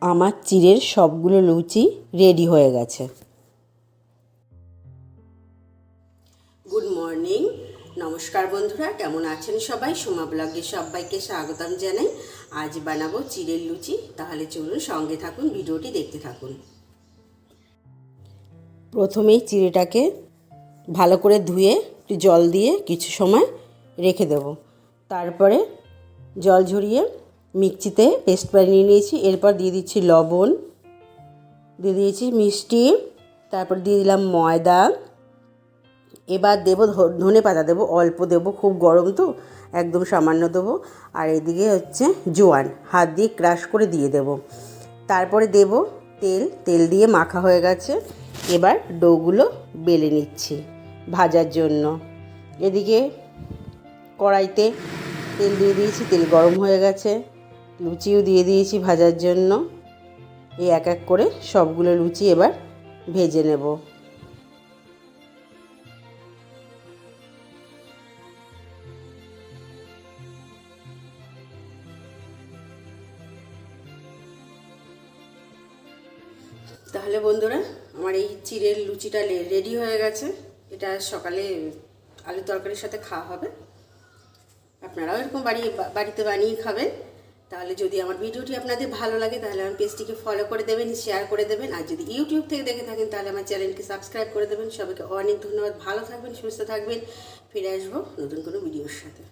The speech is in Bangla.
আমার চিড়ের সবগুলো লুচি রেডি হয়ে গেছে। Good morning. নমস্কার বন্ধুরা কেমন আছেন সবাই? সোমা ব্লগে সবাইকে স্বাগতম জানাই। আজ বানাবো চিড়ের লুচি। তাহলে চলুন সঙ্গে থাকুন ভিডিওটি দেখতে থাকুন। প্রথমেই চিড়েটাকে ভালো করে ধুয়ে একটু জল দিয়ে কিছু সময় রেখে দেব। তারপরে জল ঝরিয়ে মিক্সিতে পেস্ট বানিয়ে নিয়েছি। এরপর দিয়ে দিচ্ছি লবণ, দিয়ে দিয়েছি মিষ্টি, তারপর দিয়ে দিলাম ময়দা। এবার দেবো ধনে পাতা দেবো, অল্প দেবো, খুব গরম তো, একদম সামান্য দেবো। আর এদিকে হচ্ছে জোয়ান, হাত দিয়ে ক্রাশ করে দিয়ে দেবো। তারপরে দেব তেল তেল দিয়ে মাখা হয়ে গেছে। এবার ডোগুলো বেলে নিচ্ছি ভাজার জন্য। এদিকে কড়াইতে তেল দিয়ে দিয়েছি, তেল গরম হয়ে গেছে। লুচিও দিয়ে দিয়েছি ভাজার জন্য। এই এক এক করে সবগুলো লুচি এবার ভেজে নেব। তাহলে বন্ধুরা, আমার এই চিড়ের লুচিটা রেডি হয়ে গেছে। এটা সকালে আলু তরকারির সাথে খাওয়া হবে। আপনারাও এরকম বাড়ি বাড়িতে বানিয়ে খাবেন। তাহলে যদি আমার ভিডিওটি আপনাদের ভালো লাগে, তাহলে আমার পেজটিকে ফলো করে দেবেন শেয়ার করে দেবেন। আর যদি ইউটিউব থেকে দেখে থাকেন, তাহলে আমার চ্যানেলকে সাবস্ক্রাইব করে দেবেন। সবাইকে অনেক ধন্যবাদ। ভালো থাকবেন, সুস্থ থাকবেন। ফিরে আসব নতুন কোনো ভিডিওর সাথে।